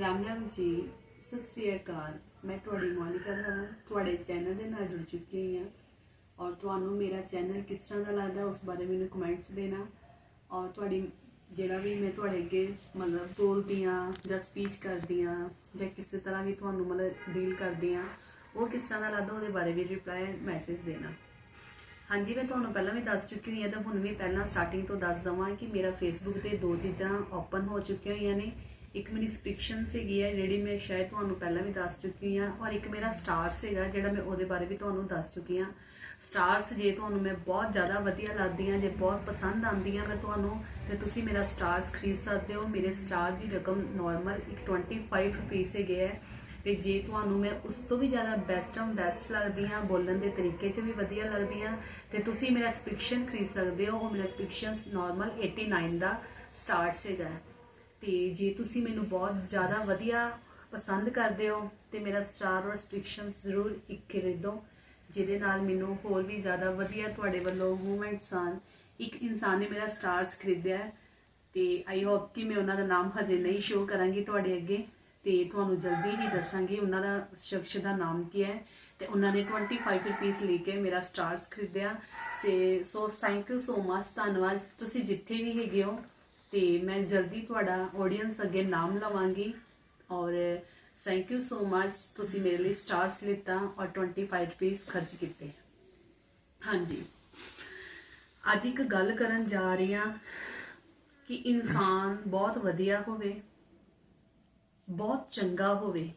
ਰਾਮ ਰਾਮ ਜੀ, ਸਤਿ ਸ੍ਰੀ ਅਕਾਲ। ਮੈਂ ਤੁਹਾਡੀ ਮੋਨਿਕਾ ਰਾਮ ਤੁਹਾਡੇ ਚੈਨਲ ਦੇ ਨਾਲ ਜੁੜ ਚੁੱਕੀ ਹਾਂ। ਔਰ ਤੁਹਾਨੂੰ ਮੇਰਾ ਚੈਨਲ ਕਿਸ ਤਰ੍ਹਾਂ ਦਾ ਲੱਗਦਾ ਉਸ ਬਾਰੇ ਮੈਨੂੰ ਕਮੈਂਟਸ ਦੇਣਾ। ਔਰ ਤੁਹਾਡੀ ਜਿਹੜਾ ਵੀ ਮੈਂ ਤੁਹਾਡੇ ਅੱਗੇ ਮਤਲਬ ਬੋਲਦੀ ਹਾਂ ਜਾਂ ਸਪੀਚ ਕਰਦੀ ਹਾਂ ਜਾਂ ਕਿਸੇ ਤਰ੍ਹਾਂ ਵੀ ਤੁਹਾਨੂੰ ਮਤਲਬ ਡੀਲ ਕਰਦੀ ਹਾਂ, ਉਹ ਕਿਸ ਤਰ੍ਹਾਂ ਦਾ ਲੱਗਦਾ ਉਹਦੇ ਬਾਰੇ ਵੀ ਰਿਪਲਾਈ ਮੈਸੇਜ ਦੇਣਾ। ਹਾਂਜੀ, ਮੈਂ ਤੁਹਾਨੂੰ ਪਹਿਲਾਂ ਵੀ ਦੱਸ ਚੁੱਕੀ ਹੋਈ ਹਾਂ ਤਾਂ ਹੁਣ ਵੀ ਪਹਿਲਾਂ ਸਟਾਰਟਿੰਗ ਤੋਂ ਦੱਸ ਦਵਾਂ ਕਿ ਮੇਰਾ ਫੇਸਬੁੱਕ ਤੇ ਦੋ ਚੀਜ਼ਾਂ ਓਪਨ ਹੋ ਚੁੱਕੀਆਂ ਹੋਈਆਂ ਨੇ। ਇੱਕ ਮੇਰੀ ਸਬਸਕ੍ਰਿਪਸ਼ਨ ਸੀਗੀ ਹੈ ਜਿਹੜੀ ਮੈਂ ਸ਼ਾਇਦ ਤੁਹਾਨੂੰ ਪਹਿਲਾਂ ਵੀ ਦੱਸ ਚੁੱਕੀ ਹਾਂ ਔਰ ਇੱਕ ਮੇਰਾ ਸਟਾਰਸ ਹੈਗਾ ਜਿਹੜਾ ਮੈਂ ਉਹਦੇ ਬਾਰੇ ਵੀ ਤੁਹਾਨੂੰ ਦੱਸ ਚੁੱਕੀ ਹਾਂ ਸਟਾਰਸ ਜੇ ਤੁਹਾਨੂੰ ਮੈਂ ਬਹੁਤ ਜ਼ਿਆਦਾ ਵਧੀਆ ਲੱਗਦੀਆਂ ਜੇ ਬਹੁਤ ਪਸੰਦ ਆਉਂਦੀਆਂ ਮੈਂ ਤੁਹਾਨੂੰ, ਤੇ ਤੁਸੀਂ ਮੇਰਾ ਸਟਾਰਸ ਖਰੀਦ ਸਕਦੇ ਹੋ। ਮੇਰੇ ਸਟਾਰ ਦੀ ਰਕਮ ਨਾਰਮਲ ਇੱਕ 25 ਰੁਪਏ ਹੈਗੇ ਹੈ ਤੇ ਜੇ ਤੁਹਾਨੂੰ ਮੈਂ ਉਸ ਤੋਂ ਵੀ ਜ਼ਿਆਦਾ ਬੈਸਟ ਆਫ ਬੈਸਟ ਲੱਗਦੀਆਂ ਬੋਲਣ ਦੇ ਤਰੀਕੇ 'ਚ ਵੀ ਵਧੀਆ ਲੱਗਦੀਆਂ ਤੇ ਤੁਸੀਂ ਮੇਰਾ ਸਬਸਕ੍ਰਿਪਸ਼ਨ ਖਰੀਦ ਸਕਦੇ ਹੋ। ਉਹ ਮੇਰਾ ਸਬਸਕ੍ਰਿਪਸ਼ਨ ਨਾਰਮਲ 89 ਦਾ ਸਟਾਰਟ ਸੀਗਾ। ਤੇ ਜੇ ਤੁਸੀਂ ਮੈਨੂੰ ਬਹੁਤ ਜ਼ਿਆਦਾ ਵਧੀਆ ਪਸੰਦ ਕਰਦੇ ਹੋ, ਤੇ ਮੇਰਾ ਸਟਾਰ ਔਰ ਸਬਸਕ੍ਰਿਪਸ਼ਨ ਜ਼ਰੂਰ ਇੱਕ ਖਰੀਦੋ, ਜਿਹਦੇ ਨਾਲ ਮੈਨੂੰ ਹੋਰ ਵੀ ਜ਼ਿਆਦਾ ਵਧੀਆ ਤੁਹਾਡੇ ਵੱਲੋਂ ਮੂਵਮੈਂਟਸ ਆਣ ਇੱਕ ਇਨਸਾਨ ਨੇ ਮੇਰਾ ਸਟਾਰਸ ਖਰੀਦਿਆ ਹੈ, ਤੇ ਆਈ ਹੋਪ ਕਿ ਮੈਂ ਉਹਨਾਂ ਦਾ ਨਾਮ ਹਜੇ ਨਹੀਂ ਸ਼ੋਅ ਕਰਾਂਗੀ ਤੁਹਾਡੇ ਅੱਗੇ, ਤੇ ਤੁਹਾਨੂੰ ਜਲਦੀ ਹੀ ਦੱਸਾਂਗੀ ਉਹਨਾਂ ਦਾ ਸ਼ਖਸ ਦਾ ਨਾਮ ਕੀ ਹੈ। ਤੇ ਉਹਨਾਂ ਨੇ 25 ਰੁਪਏ ਲੈ ਕੇ ਮੇਰਾ ਸਟਾਰਸ ਖਰੀਦਿਆ। ਸੇ so thank you so much ਧੰਨਵਾਦ। ਤੁਸੀਂ ਜਿੱਥੇ ਵੀ ਹੈਗੇ ਹੋ ਤੇ ਮੈਂ ਜਲਦੀ ਤੁਹਾਡਾ ਆਡੀਅנס ਅੱਗੇ ਨਾਮ ਲਵਾਂਗੀ ਔਰ ਥੈਂਕ ਯੂ ਸੋ ਮੱਚ ਤੁਸੀਂ ਮੇਰੇ ਲਈ ਸਟਾਰਸ ਲਿੱਤਾ ਔਰ 25 ਰੁਪੀਸ ਖਰਚ ਕੀਤੇ। ਹਾਂਜੀ। ਅੱਜ ਇੱਕ ਗੱਲ ਕਰਨ ਜਾ ਰਹੀ ਹਾਂ ਕਿ ਇਨਸਾਨ ਬਹੁਤ ਵਧੀਆ ਹੋਵੇ, ਬਹੁਤ ਚੰਗਾ ਹੋਵੇ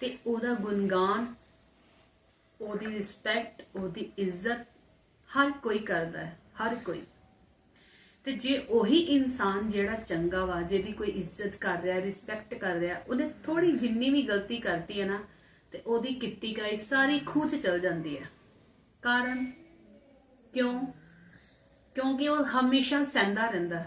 ਤੇ ਉਹਦਾ ਗੁਣਗਾਨ, ਉਹਦੀ ਰਿਸਪੈਕਟ ਉਹਦੀ ਇੱਜ਼ਤ ਹਰ ਕੋਈ ਕਰਦਾ ਹੈ, ਹਰ ਕੋਈ। ਤੇ ਜੇ ਉਹੀ ਇਨਸਾਨ ਜਿਹੜਾ ਚੰਗਾ ਵਾ, ਜਿਹਦੀ ਕੋਈ ਇੱਜ਼ਤ ਕਰ ਰਿਹਾ ਰਿਸਪੈਕਟ ਕਰ ਰਿਹਾ, ਉਹਨੇ ਥੋੜੀ ਜਿੰਨੀ ਵੀ ਗਲਤੀ ਕਰਤੀ ਹੈ ਨਾ, ਤੇ ਉਹਦੀ ਕੀਤੀ ਕਰਾਈ, ਸਾਰੀ ਖੂਹ 'ਚ ਚਲ ਜਾਂਦੀ ਹੈ। ਕਾਰਨ? ਕਿਉਂ? ਕਿਉਂਕਿ ਉਹ ਹਮੇਸ਼ਾ ਸਹਿੰਦਾ ਰਹਿੰਦਾ।